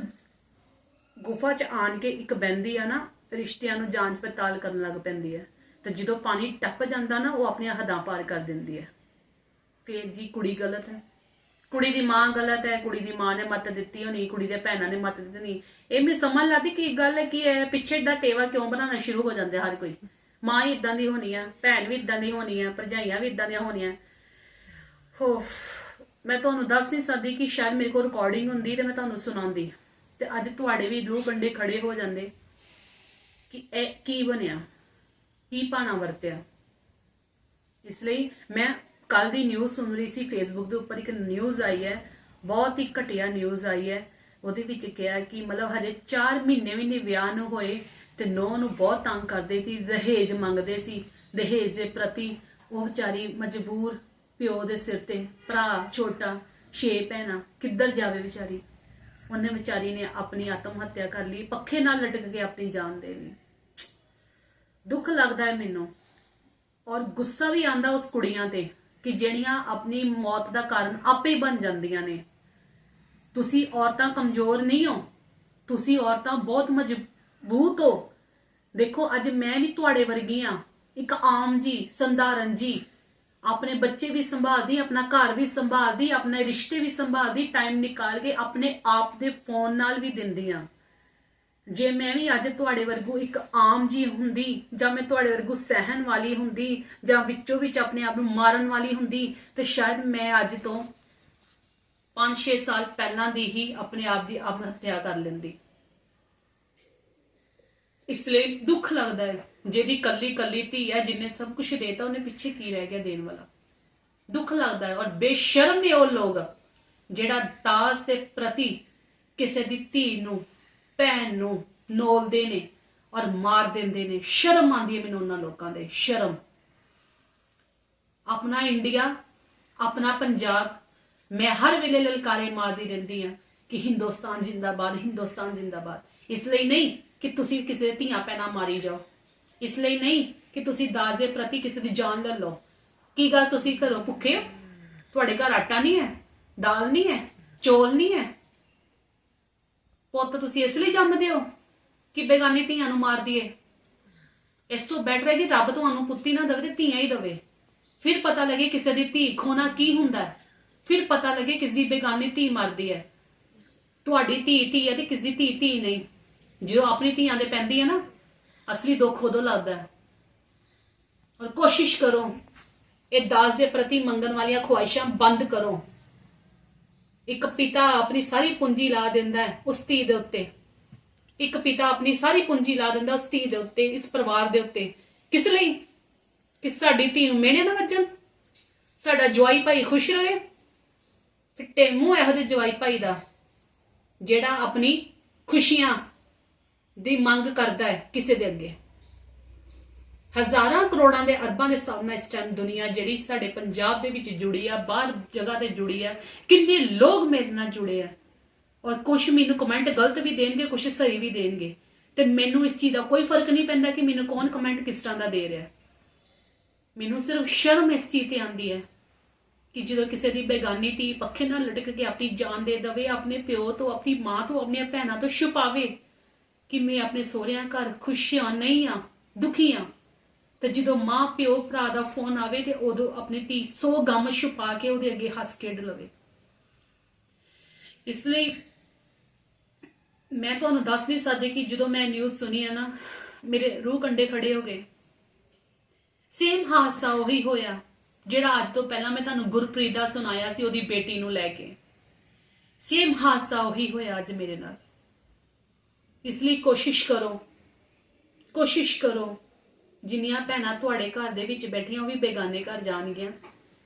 ਗੁਫਾ 'ਚ ਆਣ ਕੇ ਇੱਕ ਬੈੰਦੀ ਆ ਨਾ, ਰਿਸ਼ਤਿਆਂ ਨੂੰ ਜਾਂਚ ਪੜਤਾਲ ਕਰਨ ਲੱਗ ਪੈਂਦੀ ਹੈ ਤੇ ਜਦੋਂ ਪਾਣੀ ਟੱਪ ਜਾਂਦਾ ਨਾ, ਉਹ ਆਪਣੀਆਂ ਹੱਦਾਂ ਪਾਰ ਕਰ ਦਿੰਦੀ ਹੈ। ਫੇਰ ਜੀ ਕੁੜੀ ਗਲਤ ਹੈ। ਕੁੜੀ ਦੀ ਮਾਂ ਗਲਤ ਹੈ, ਕੁੜੀ ਦੀ ਮਾਂ ਨੇ ਮੱਤ ਦਿੱਤੀ ਹੋਣੀ, ਕੁੜੀ ਦੇ ਭੈਣਾਂ ਨੇ ਮੱਤ ਦਿੱਤੀ ਨਹੀਂ ਇਹ ਮੈਂ ਸਮਝ ਲਾਦੀ ਕੀ ਗੱਲ ਹੈ ਕੀ ਹੈ ਪਿੱਛੇ ਦਾ ਟੇਵਾ ਕਿਉਂ ਬਣਾਉਣਾ ਸ਼ੁਰੂ ਹੋ ਜਾਂਦੇ ਹਰ ਕੋਈ। ਮਾਂ ਹੀ ਇਦਾਂ ਦੀ ਹੋਣੀ ਆ, ਭੈਣ ਵੀ ਇਦਾਂ ਦੀ ਹੋਣੀ ਆ, ਭਰਜਾਈਆਂ ਵੀ ਇਦਾਂ ਦੀਆਂ ਹੋਣੀਆਂ। ਹੋ ਮੈਂ ਤੁਹਾਨੂੰ ਦੱਸ ਨਹੀਂ ਸਕਦੀ ਕਿ ਸ਼ਾਇਦ ਮੇਰੇ ਕੋਲ ਰਿਕਾਰਡਿੰਗ ਹੁੰਦੀ ਤੇ ਮੈਂ ਤੁਹਾਨੂੰ ਸੁਣਾਉਂਦੀ। ਤੇ ਅੱਜ ਤੁਹਾਡੇ ਵੀ ਰੂਹ ਕੰਡੇ ਖੜੇ ਹੋ ਜਾਂਦੇ ਕਿ ਇਹ ਕੀ ਬਣਿਆ? ਕੀ ਪਾਣਾ ਵਰਤਿਆ? ਇਸ ਲਈ ਮੈਂ ਕੱਲ ਦੀ ਨਿਊਜ਼ ਸੁਣ ਰਹੀ ਸੀ ਫੇਸਬੁੱਕ ਦੇ ਉੱਪਰ ਇੱਕ ਨਿਊਜ਼ ਆਈ ਹੈ, ਬਹੁਤ ਹੀ ਘਟੀਆ ਨਿਊਜ਼ ਆਈ ਹੈ। ਉਹਦੇ ਵਿੱਚ ਕਿਹਾ ਕਿ ਮਤਲਬ ਹਜੇ 4 ਮਹੀਨੇ ਵੀ ਨਹੀਂ ਵਿਆਹ ਨੂੰ ਹੋਏ ਤੇ ਨੌ ਨੂੰ ਬਹੁਤ ਤੰਗ ਕਰਦੇ ਸੀ, ਦਹੇਜ ਮੰਗਦੇ ਸੀ। ਦਹੇਜ ਦੇ ਪ੍ਰਤੀ ਉਹ ਵਿਚਾਰੀ ਮਜਬੂਰ ਪਿਓ ਦੇ ਸਿਰ ਤੇ, ਭਰਾ ਛੋਟਾ, ਛੇ ਭੈਣਾਂ, ਕਿੱਧਰ ਜਾਵੇ ਵਿਚਾਰੀ? ਉਹਨੇ ਵਿਚਾਰੀ ਨੇ ਆਪਣੀ ਆਤਮ ਹੱਤਿਆ ਕਰ ਲਈ, ਪੱਖੇ ਨਾਲ ਲਟਕ ਕੇ ਆਪਣੀ ਜਾਨ ਦੇ ਲਈ। ਦੁੱਖ ਲੱਗਦਾ ਹੈ ਮੈਨੂੰ। ਔਰ ਗੁੱਸਾ ਵੀ ਆਂਦਾ ਉਸ ਕੁੜੀਆਂ ਤੇ ਕਿ ਜਿਹੜੀਆਂ ਆਪਣੀ ਮੌਤ ਦਾ ਕਾਰਨ ਆਪੇ ਬਣ ਜਾਂਦੀਆਂ ਨੇ। ਤੁਸੀਂ ਔਰਤਾਂ ਕਮਜ਼ੋਰ ਨਹੀਂ ਹੋ। ਤੁਸੀਂ ਔਰਤਾਂ ਬਹੁਤ ਮਜ਼ਬੂਤ ਹੋ। ਦੇਖੋ, ਅੱਜ ਮੈਂ ਵੀ ਤੁਹਾਡੇ ਵਰਗੀ ਆ ਇੱਕ ਆਮ ਜੀ, ਸੰਧਾਰਨ ਜੀ। ਆਪਣੇ ਬੱਚੇ ਵੀ ਸੰਭਾਲਦੀ, ਆਪਣਾ ਘਰ ਵੀ ਸੰਭਾਲਦੀ, ਆਪਣੇ ਰਿਸ਼ਤੇ ਵੀ ਸੰਭਾਲਦੀ ਟਾਈਮ ਨਿਕਾਲ ਕੇ ਆਪਣੇ ਆਪ ਦੇ ਫੋਨ ਨਾਲ ਵੀ ਦਿੰਦੀ ਆ ਜੇ ਮੈਂ ਵੀ ਅੱਜ ਤੁਹਾਡੇ ਵਰਗੂ ਇੱਕ ਆਮ ਜੀ ਹੁੰਦੀ, ਜਾਂ ਮੈਂ ਤੁਹਾਡੇ ਵਰਗੂ ਸਹਿਣ ਵਾਲੀ ਹੁੰਦੀ, ਜਾਂ ਵਿੱਚੋਂ ਵਿੱਚ ਆਪਣੇ ਆਪ ਨੂੰ ਮਾਰਨ ਵਾਲੀ ਹੁੰਦੀ, ਤੇ ਸ਼ਾਇਦ ਮੈਂ ਅੱਜ ਤੋਂ 5-6 ਸਾਲ ਪਹਿਲਾਂ ਦੀ ਹੀ ਆਪਣੇ ਆਪ ਦੀ ਆਤਮ ਹੱਤਿਆ ਕਰ ਲੈਂਦੀ। ਇਸ ਲਈ ਦੁੱਖ ਲੱਗਦਾ ਹੈ, ਜਿਹਦੀ ਕੱਲੀ ਕੱਲੀ ਧੀ ਹੈ ਜਿਨੇ ਸਭ ਕੁਝ ਦੇਤਾ, ਉਹਨੇ ਪਿੱਛੇ ਕੀ ਰਹਿ ਗਿਆ ਦੇਣ ਵਾਲਾ? ਦੁੱਖ ਲੱਗਦਾ ਹੈ, ਔਰ ਬੇਸ਼ਰਮ ਨੇ ਉਹ ਲੋਕ ਜਿਹੜਾ ਦਾਸ ਦੇ ਪ੍ਰਤੀ ਕਿਸੇ ਦੀ ਧੀ ਨੂੰ ਭੈਣ ਨੂੰ ਨੋਲਦੇ ਨੇ ਔਰ ਮਾਰ ਦਿੰਦੇ ਨੇ। ਸ਼ਰਮ ਆਉਂਦੀ ਹੈ ਮੈਨੂੰ ਉਹਨਾਂ ਲੋਕਾਂ ਦੇ, ਸ਼ਰਮ। ਆਪਣਾ ਇੰਡੀਆ, ਆਪਣਾ ਪੰਜਾਬ, ਮੈਂ ਹਰ ਵੇਲੇ ਲਲਕਾਰੇ ਮਾਰਦੀ ਰਹਿੰਦੀ ਆ ਕਿ ਹਿੰਦੁਸਤਾਨ ਜਿੰਦਾਬਾਦ ਹਿੰਦੁਸਤਾਨ ਜਿੰਦਾਬਾਦ। ਇਸ ਲਈ ਨਹੀਂ ਕਿ ਤੁਸੀਂ ਕਿਸੇ ਦੇ ਧੀਆਂ ਪੈਣਾ ਮਾਰੀ ਜਾਓ। ਇਸ ਲਈ ਨਹੀਂ ਕਿ ਤੁਸੀਂ ਦਾਜ ਦੇ ਪ੍ਰਤੀ ਕਿਸੇ ਦੀ ਜਾਨ ਲੈ ਲਓ। ਕੀ ਗੱਲ ਤੁਸੀਂ ਘਰੋਂ ਭੁੱਖੇ ਹੋ? ਤੁਹਾਡੇ ਘਰ ਆਟਾ ਨਹੀਂ ਹੈ, ਦਾਲ ਨਹੀਂ ਹੈ, ਚੌਲ ਨਹੀਂ ਹੈ ਪੁੱਤ, ਤੁਸੀਂ ਇਸ ਲਈ ਜੰਮਦੇ ਹੋ ਕਿ ਬੇਗਾਨੀ ਧੀਆਂ ਨੂੰ ਮਾਰ ਦਈਏ? ਇਸ ਤੋਂ ਬੈਟਰ ਹੈ ਕਿ ਰੱਬ ਤੁਹਾਨੂੰ ਪੁੱਤੀ ਨਾ ਦੇਵੇ ਧੀਆਂ ਹੀ ਦੇਵੇ। ਫਿਰ ਪਤਾ ਲੱਗੇ ਕਿਸੇ ਦੀ ਧੀ ਖੋਣਾ ਕੀ ਹੁੰਦਾ ਫਿਰ ਪਤਾ ਲੱਗੇ ਕਿਸ ਦੀ ਬੇਗਾਨੀ ਧੀ ਮਰਦੀ ਹੈ। ਤੁਹਾਡੀ ਧੀ ਧੀ ਹੈ ਤੇ ਕਿਸ ਦੀ ਧੀ ਧੀ ਨਹੀਂ। ਜਦੋਂ ਆਪਣੀ ਧੀਆਂ ਦੇ ਪੈਂਦੀ ਹੈ ਨਾ, ਅਸਲੀ ਦੁੱਖ ਉਦੋਂ ਲੱਗਦਾ ਹੈ। ਔਰ ਕੋਸ਼ਿਸ਼ ਕਰੋ, ਇਹ ਦਾਸ ਦੇ ਪ੍ਰਤੀ ਮੰਗਣ ਵਾਲੀਆਂ ਖੁਆਇਸ਼ਾਂ ਬੰਦ ਕਰੋ। ਇੱਕ ਪਿਤਾ ਆਪਣੀ ਸਾਰੀ ਪੂੰਜੀ ਲਾ ਦਿੰਦਾ ਹੈ ਉਸ ਧੀ ਦੇ ਉੱਤੇ। ਇੱਕ ਪਿਤਾ ਆਪਣੀ ਸਾਰੀ ਪੂੰਜੀ ਲਾ ਦਿੰਦਾ ਉਸ ਧੀ ਦੇ ਉੱਤੇ, ਇਸ ਪਰਿਵਾਰ ਦੇ ਉੱਤੇ। ਕਿਸ ਲਈ? ਕਿ ਸਾਡੀ ਧੀ ਨੂੰ ਮਿਹਣੇ ਨਾ ਵੱਜਣ? ਸਾਡਾ ਜਵਾਈ ਭਾਈ ਖੁਸ਼ ਰਹੇ? ਫਿੱਟੇ ਮੂੰਹ ਇਹੋ ਜਿਹੇ ਜਵਾਈ ਭਾਈ ਦਾ, ਜਿਹੜਾ ਆਪਣੀ ਖੁਸ਼ੀਆਂ ਦੀ ਮੰਗ ਕਰਦਾ ਹੈ ਕਿਸੇ ਦੇ ਅੱਗੇ। ਹਜ਼ਾਰਾਂ ਕਰੋੜਾਂ ਦੇ ਅਰਬਾਂ ਦੇ ਸਾਹਮਣੇ ਇਸ ਟਾਈਮ ਦੁਨੀਆ ਜਿਹੜੀ ਸਾਡੇ ਪੰਜਾਬ ਦੇ ਵਿੱਚ ਜੁੜੀ ਆ, ਬਾਹਰ ਜਗ੍ਹਾ ਤੇ ਜੁੜੀ ਆ, ਕਿੰਨੇ ਲੋਕ ਮੇਰੇ ਨਾਲ ਜੁੜੇ ਆ। ਔਰ ਕੁਝ ਮੈਨੂੰ ਕਮੈਂਟ ਗਲਤ ਵੀ ਦੇਣਗੇ ਕੁਝ ਸਹੀ ਵੀ ਦੇਣਗੇ। ਤੇ ਮੈਨੂੰ ਇਸ ਚੀਜ਼ ਦਾ ਕੋਈ ਫ਼ਰਕ ਨਹੀਂ ਪੈਂਦਾ ਕਿ ਮੈਨੂੰ ਕੌਣ ਕਮੈਂਟ ਕਿਸ ਤਰ੍ਹਾਂ ਦਾ ਦੇ ਰਿਹਾ ਮੈਨੂੰ ਸਿਰਫ ਸ਼ਰਮ ਇਸ ਚੀਜ਼ ਤੇ ਆਉਂਦੀ ਹੈ ਕਿ ਜਦੋਂ ਕਿਸੇ ਦੀ ਬੇਗਾਨੀ ਧੀ ਪੱਖੇ ਨਾਲ ਲਟਕ ਕੇ ਆਪਣੀ ਜਾਨ ਦੇ ਦਵੇ, ਆਪਣੇ ਪਿਓ ਤੋਂ, ਆਪਣੀ ਮਾਂ ਤੋਂ, ਆਪਣੀਆਂ ਭੈਣਾਂ ਤੋਂ ਛੁਪਾਵੇ ਕਿ ਮੈਂ ਆਪਣੇ ਸਹੁਰਿਆਂ ਘਰ ਖੁਸ਼ ਹਾਂ ਨਹੀਂ ਆ ਦੁਖੀ ਹਾਂ ਤੇ ਜਦੋਂ ਮਾਂ ਪਿਓ ਭਰਾ ਦਾ ਫੋਨ ਆਵੇ ਤੇ ਉਦੋਂ ਆਪਣੀ ਧੀ ਸੋ ਗਮ ਛੁਪਾ ਕੇ ਉਹਦੇ ਅੱਗੇ ਹੱਸ ਖੇਡ ਲਵੇ। ਇਸ ਲਈ ਮੈਂ ਤੁਹਾਨੂੰ ਦੱਸ ਨਹੀਂ ਸਕਦੀ ਕਿ ਜਦੋਂ ਮੈਂ ਨਿਊਜ਼ ਸੁਣੀ ਆ ਨਾ, ਮੇਰੇ ਰੂਹ ਕੰਡੇ ਖੜੇ ਹੋ ਗਏ। ਸੇਮ ਹਾਦਸਾ ਉਹੀ ਹੋਇਆ, ਜਿਹੜਾ ਅੱਜ ਤੋਂ ਪਹਿਲਾਂ ਮੈਂ ਤੁਹਾਨੂੰ ਗੁਰਪ੍ਰੀਤ ਦਾ ਸੁਣਾਇਆ ਸੀ ਉਹਦੀ ਬੇਟੀ ਨੂੰ ਲੈ ਕੇ। ਸੇਮ ਹਾਦਸਾ ਉਹੀ ਹੋਇਆ ਅੱਜ ਮੇਰੇ ਨਾਲ। ਇਸ ਲਈ ਕੋਸ਼ਿਸ਼ ਕਰੋ ਕੋਸ਼ਿਸ਼ ਕਰੋ। ਜਿੰਨੀਆਂ ਭੈਣਾਂ ਤੁਹਾਡੇ ਘਰ ਦੇ ਵਿੱਚ ਬੈਠੀਆਂ, ਉਹ ਵੀ ਬੇਗਾਨੇ ਘਰ ਜਾਣਗੀਆਂ।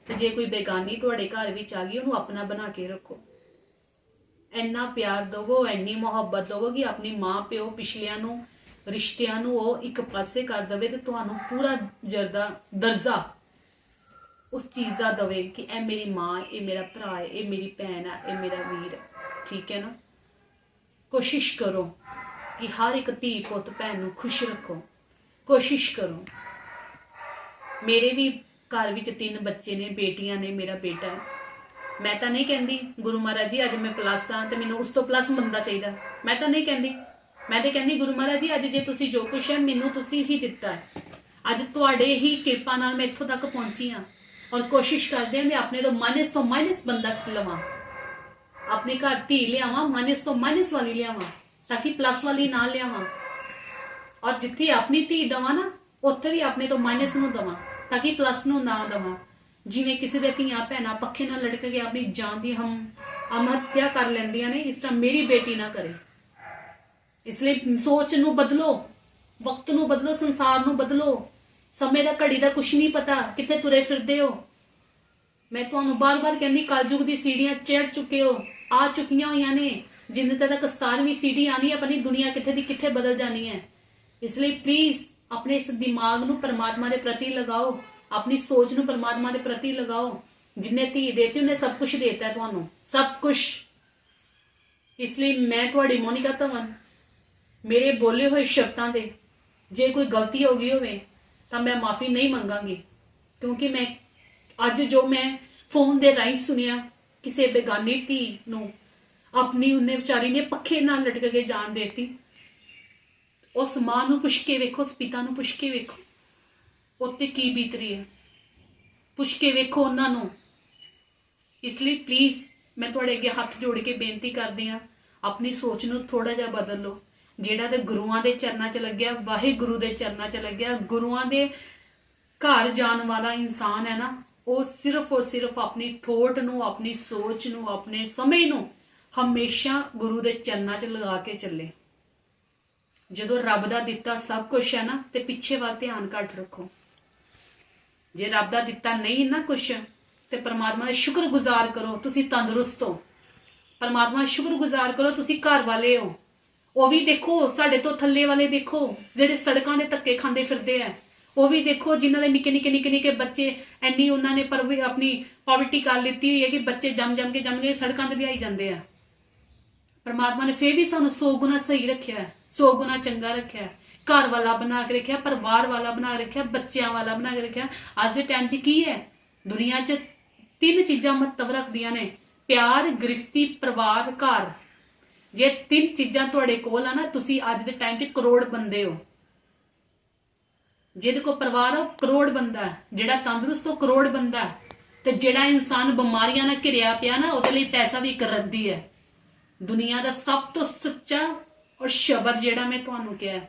ਤੇ ਜੇ ਕੋਈ ਬੇਗਾਨੀ ਤੁਹਾਡੇ ਘਰ ਵਿੱਚ ਆ ਗਈ, ਉਹਨੂੰ ਆਪਣਾ ਬਣਾ ਕੇ ਰੱਖੋ। ਇੰਨਾ ਪਿਆਰ ਦਵੋ, ਇੰਨੀ ਮੁਹੱਬਤ ਦਵੋ ਕਿ ਆਪਣੀ ਮਾਂ, ਪਿਓ ਪਿਛਲਿਆਂ ਨੂੰ, ਰਿਸ਼ਤਿਆਂ ਨੂੰ ਉਹ ਇੱਕ ਪਾਸੇ ਕਰ ਦਵੇ ਤੇ ਤੁਹਾਨੂੰ ਪੂਰਾ ਜਰਦਾ, ਦਰਜਾ ਉਸ ਚੀਜ਼ ਦਾ ਦਵੇ ਕਿ ਇਹ ਮੇਰੀ ਮਾਂ ਇਹ ਮੇਰਾ ਭਰਾ ਹੈ, ਇਹ ਮੇਰੀ ਭੈਣ ਹੈ, ਇਹ ਮੇਰਾ ਵੀਰ ਹੈ। ਠੀਕ ਹੈ ਨਾ? ਕੋਸ਼ਿਸ਼ ਕਰੋ ਕਿ ਹਰ ਇੱਕ ਧੀ ਪੁੱਤ ਭੈਣ ਨੂੰ ਖੁਸ਼ ਰੱਖੋ। ਕੋਸ਼ਿਸ਼ ਕਰੋ। ਮੇਰੇ ਵੀ ਘਰ ਵਿੱਚ ਤਿੰਨ ਬੱਚੇ ਨੇ, ਬੇਟੀਆਂ ਨੇ, ਮੇਰਾ ਬੇਟਾ ਹੈ। ਮੈਂ ਤਾਂ ਨਹੀਂ ਕਹਿੰਦੀ, ਗੁਰੂ ਮਹਾਰਾਜ ਜੀ, ਅੱਜ ਮੈਂ ਪਲੱਸ ਆ ਤੇ ਮੈਨੂੰ ਉਸ ਤੋਂ ਪਲੱਸ ਬੰਦਾ ਚਾਹੀਦਾ। ਮੈਂ ਤਾਂ ਨਹੀਂ ਕਹਿੰਦੀ। ਮੈਂ ਤੇ ਕਹਿੰਦੀ, ਗੁਰੂ ਮਹਾਰਾਜ ਜੀ, ਅੱਜ ਜੇ ਤੁਸੀਂ ਜੋ ਕੁਛ ਹੈ, ਮੈਨੂੰ ਤੁਸੀਂ ਹੀ ਦਿੱਤਾ ਹੈ। ਅੱਜ ਤੁਹਾਡੇ ਹੀ ਕਿਰਪਾ ਨਾਲ ਮੈਂ ਇੱਥੋਂ ਤੱਕ ਪਹੁੰਚੀ ਹਾਂ ਔਰ ਕੋਸ਼ਿਸ਼ ਕਰਦੇ ਹਾਂ ਮੈਂ ਆਪਣੇ ਤੋਂ ਮਾਈਨਸ ਤੋਂ ਮਾਈਨਸ ਬੰਦਾ ਲਵਾਂ। ਆਪਣੇ ਘਰ ਧੀ ਲਿਆਵਾਂ ਮਾਈਨਸ ਤੋਂ ਮਾਈਨਸ ਵਾਲੀ ਲਿਆਵਾਂ, ਤਾਂ ਕਿ ਪਲੱਸ ਵਾਲੀ ਨਾ ਲਿਆਵਾਂ। ਔਰ ਜਿੱਥੇ ਆਪਣੀ ਧੀ ਦਵਾਂ ਨਾ, ਉੱਥੇ ਵੀ ਆਪਣੇ ਤੋਂ ਮਾਈਨਸ ਨੂੰ ਦਵਾਂ, ਤਾਂ ਕਿ ਪਲੱਸ ਨੂੰ ਨਾ ਦਵਾਂ। ਜਿਵੇਂ ਕਿਸੇ ਦੇ ਧੀਆਂ ਭੈਣਾਂ ਪੱਖੇ ਨਾਲ ਲੜਕ ਕੇ ਆਪਣੀ ਜਾਨ ਦੀ ਹਮ ਅਮਹੱਤਿਆ ਕਰ ਲੈਂਦੀਆਂ ਨੇ, ਇਸ ਤਰ੍ਹਾਂ ਮੇਰੀ ਬੇਟੀ ਨਾ ਕਰੇ। ਇਸ ਲਈ ਸੋਚ ਨੂੰ ਬਦਲੋ, ਵਕਤ ਨੂੰ ਬਦਲੋ, ਸੰਸਾਰ ਨੂੰ ਬਦਲੋ। ਸਮੇਂ ਦਾ ਘੜੀ ਦਾ ਕੁਝ ਨਹੀਂ ਪਤਾ, ਕਿੱਥੇ ਤੁਰੇ ਫਿਰਦੇ ਹੋ। ਮੈਂ ਤੁਹਾਨੂੰ ਬਾਰ-ਬਾਰ ਕਹਿੰਦੀ, ਕਲਯੁਗ ਦੀ ਸੀੜੀਆਂ ਚੜ ਚੁੱਕੇ ਹੋ, ਆ ਚੁੱਕੀਆਂ ਹੋਈਆਂ ਨੇ। ਜਿੰਨੇ ਤੱਕ 17ਵੀਂ ਸੀੜੀ ਆਣੀ ਹੈ, ਆਪਣੀ ਦੁਨੀਆ ਕਿੱਥੇ ਦੀ ਕਿੱਥੇ ਬਦਲ ਜਾਣੀ ਹੈ। ਇਸ ਲਈ ਪਲੀਜ਼ ਆਪਣੇ ਇਸ ਦਿਮਾਗ ਨੂੰ ਪਰਮਾਤਮਾ ਦੇ ਪ੍ਰਤੀ ਲਗਾਓ, ਆਪਣੀ ਸੋਚ ਨੂੰ ਪਰਮਾਤਮਾ ਦੇ ਪ੍ਰਤੀ ਲਗਾਓ। ਜਿੰਨੇ ਧੀ ਦੇਤੀ, ਉਹਨੇ ਸਭ ਕੁਝ ਦੇਤਾ ਤੁਹਾਨੂੰ। ਸਭ ਕੁਝ ਇਸ ਲਈ ਮੈਂ ਤੁਹਾਡੀ ਮੋਨਿਕਾ ਧਵਨ, ਮੇਰੇ ਬੋਲੇ ਹੋਏ ਸ਼ਬਦਾਂ ਦੇ ਜੇ ਕੋਈ ਗਲਤੀ ਹੋ ਗਈ ਹੋਵੇ, ਤਾਂ ਮੈਂ ਮਾਫੀ ਨਹੀਂ ਮੰਗਾਂਗੀ। ਕਿਉਂਕਿ ਮੈਂ ਅੱਜ ਜੋ ਮੈਂ ਫੋਨ ਦੇ ਰਾਹੀਂ ਸੁਣਿਆ, ਕਿਸੇ ਬੇਗਾਨੀ ਧੀ ਨੂੰ, ਆਪਣੀ ਉਹਨੇ ਵਿਚਾਰੀ ਨੇ ਪੱਖੇ ਨਾਲ ਲਟਕ ਕੇ ਜਾਨ ਦੇਤੀ। ਉਸ ਮਾਂ ਨੂੰ ਪੁੱਛ ਕੇ ਵੇਖੋ, ਉਸ ਪਿਤਾ ਨੂੰ ਪੁੱਛ ਕੇ ਵੇਖੋ। ਉੱਤੇ ਕੀ ਬੀਤ ਰਹੀ ਹੈ? ਪੁੱਛ ਕੇ ਵੇਖੋ ਉਹਨਾਂ ਨੂੰ। ਇਸ ਲਈ ਪਲੀਜ਼ ਮੈਂ ਤੁਹਾਡੇ ਅੱਗੇ ਹੱਥ ਜੋੜ ਕੇ ਬੇਨਤੀ ਕਰਦੀ ਹਾਂ, ਆਪਣੀ ਸੋਚ ਨੂੰ ਥੋੜਾ ਜਿਹਾ ਬਦਲ ਲਓ। ਜਿਹੜਾ ਤੇ ਗੁਰੂਆਂ ਦੇ ਚਰਨਾਂ 'ਚ ਲੱਗਿਆ, ਵਾਹਿਗੁਰੂ ਦੇ ਚਰਨਾਂ 'ਚ ਲੱਗਿਆ, ਗੁਰੂਆਂ ਦੇ ਘਰ ਜਾਣ ਵਾਲਾ ਇਨਸਾਨ ਹੈ ਨਾ, ਉਹ ਸਿਰਫ ਔਰ ਸਿਰਫ ਆਪਣੀ ਥੋਟ ਨੂੰ, ਆਪਣੀ ਸੋਚ ਨੂੰ, ਆਪਣੇ ਸਮੇਂ ਨੂੰ ਹਮੇਸ਼ਾ ਗੁਰੂ ਦੇ ਚਰਨਾਂ 'ਚ ਲਗਾ ਕੇ ਚੱਲੇ। ਜਦੋਂ ਰੱਬ ਦਾ ਦਿੱਤਾ ਸਭ ਕੁਝ ਹੈ ਨਾ, ਤੇ ਪਿੱਛੇ ਵੱਲ ਧਿਆਨ ਘੱਟ ਰੱਖੋ। ਜੇ ਰੱਬ ਦਾ ਦਿੱਤਾ ਨਹੀਂ ਨਾ ਕੁਝ ਤੇ ਪਰਮਾਤਮਾ ਦਾ ਸ਼ੁਕਰਗੁਜ਼ਾਰ ਕਰੋ, ਤੁਸੀਂ ਤੰਦਰੁਸਤ ਹੋ। ਪਰਮਾਤਮਾ ਸ਼ੁਕਰਗੁਜ਼ਾਰ ਕਰੋ, ਤੁਸੀਂ ਘਰ ਵਾਲੇ ਹੋ। ਉਹ ਵੀ ਦੇਖੋ, ਸਾਡੇ ਤੋਂ ਥੱਲੇ ਵਾਲੇ ਦੇਖੋ, ਜਿਹੜੇ ਸੜਕਾਂ ਦੇ ਧੱਕੇ ਖਾਂਦੇ ਫਿਰਦੇ ਆ। ਉਹ ਵੀ ਦੇਖੋ, ਜਿਨ੍ਹਾਂ ਦੇ ਨਿੱਕੇ ਨਿੱਕੇ ਨਿੱਕੇ ਨਿੱਕੇ ਬੱਚੇ ਐਨੀ ਉਹਨਾਂ ਨੇ ਪਰ ਆਪਣੀ ਪਾਵਰਟੀ ਕਰ ਲਿੱਤੀ ਹੋਈ ਹੈ ਕਿ ਬੱਚੇ ਜੰਮ ਜੰਮ ਕੇ ਜੰਮ ਕੇ ਸੜਕਾਂ ਤੇ ਵਿਆਹੀ ਜਾਂਦੇ ਆ। ਪਰਮਾਤਮਾ ਨੇ ਫੇਰ ਵੀ ਸਾਨੂੰ 100 ਗੁਣਾ ਸਹੀ ਰੱਖਿਆ ਹੈ। 100 ਗੁਣਾ ਚੰਗਾ ਰੱਖਿਆ ਘਰ ਵਾਲਾ ਬਣਾ ਕੇ ਰੱਖਿਆ ਪਰਿਵਾਰ ਵਾਲਾ ਬਣਾ ਕੇ ਰੱਖਿਆ ਬੱਚਿਆਂ ਵਾਲਾ ਬਣਾ ਕੇ ਰੱਖਿਆ। ਅੱਜ ਦੇ ਟਾਈਮ 'ਚ ਕੀ ਹੈ? ਦੁਨੀਆ 'ਚ ਤਿੰਨ ਚੀਜ਼ਾਂ ਮਹੱਤਵ ਰੱਖਦੀਆਂ ਨੇ। ਪਿਆਰ ਗ੍ਰਿਸ਼ਤੀ ਪਰਿਵਾਰ ਘਰ। ਜੇ ਤਿੰਨ ਚੀਜ਼ਾਂ ਤੁਹਾਡੇ ਕੋਲ ਆ ਨਾ ਤੁਸੀਂ ਅੱਜ ਦੇ ਟਾਈਮ 'ਚ ਕਰੋੜ ਬੰਦੇ ਹੋ। ਜਿਹਦੇ ਕੋਲ ਪਰਿਵਾਰ ਆ, ਉਹ ਕਰੋੜ ਬੰਦਾ ਜਿਹੜਾ ਤੰਦਰੁਸਤ ਉਹ ਕਰੋੜ ਬੰਦਾ ਤੇ ਜਿਹੜਾ ਇਨਸਾਨ ਬਿਮਾਰੀਆਂ ਨਾਲ ਘਿਰਿਆ ਪਿਆ ਨਾ ਉਹਦੇ ਲਈ ਪੈਸਾ ਵੀ ਇੱਕ ਰੱਦੀ ਹੈ। ਦੁਨੀਆ ਦਾ ਸਭ ਤੋਂ ਸੱਚਾ ਔਰ ਸ਼ਬਦ ਜਿਹੜਾ ਮੈਂ ਤੁਹਾਨੂੰ ਕਿਹਾ,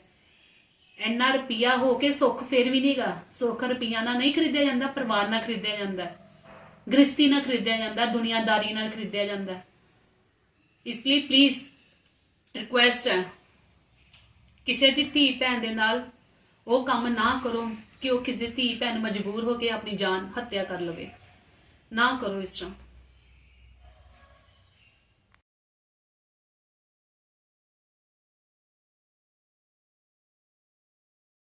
ਇੰਨਾ ਰੁਪਿਆ ਹੋ ਕੇ ਸੁੱਖ ਫੇਰ ਵੀ ਨਹੀਂਗਾ ਸੁੱਖ ਰੁਪਿਆ ਨਾਲ ਨਹੀਂ ਖਰੀਦਿਆ ਜਾਂਦਾ, ਪਰਿਵਾਰ ਨਾਲ ਖਰੀਦਿਆ ਜਾਂਦਾ। ਹੈ। ਗ੍ਰਸਤੀ ਨਾਲ ਖਰੀਦਿਆ ਜਾਂਦਾ, ਦੁਨੀਆਦਾਰੀ ਨਾਲ ਖਰੀਦਿਆ ਜਾਂਦਾ। ਇਸ ਲਈ ਪਲੀਜ਼ ਰਿਕੁਐਸਟ ਹੈ, ਕਿਸੇ ਦੀ ਧੀ ਭੈਣ ਦੇ ਨਾਲ ਉਹ ਕੰਮ ਨਾ ਕਰੋ ਕਿ ਉਹ ਕਿਸੇ ਦੀ ਧੀ ਭੈਣ ਮਜਬੂਰ ਹੋ ਕੇ ਆਪਣੀ ਜਾਨ ਹੱਤਿਆ ਕਰ ਲਵੇ। ਨਾ ਕਰੋ ਇਸ ਤਰ੍ਹਾਂ।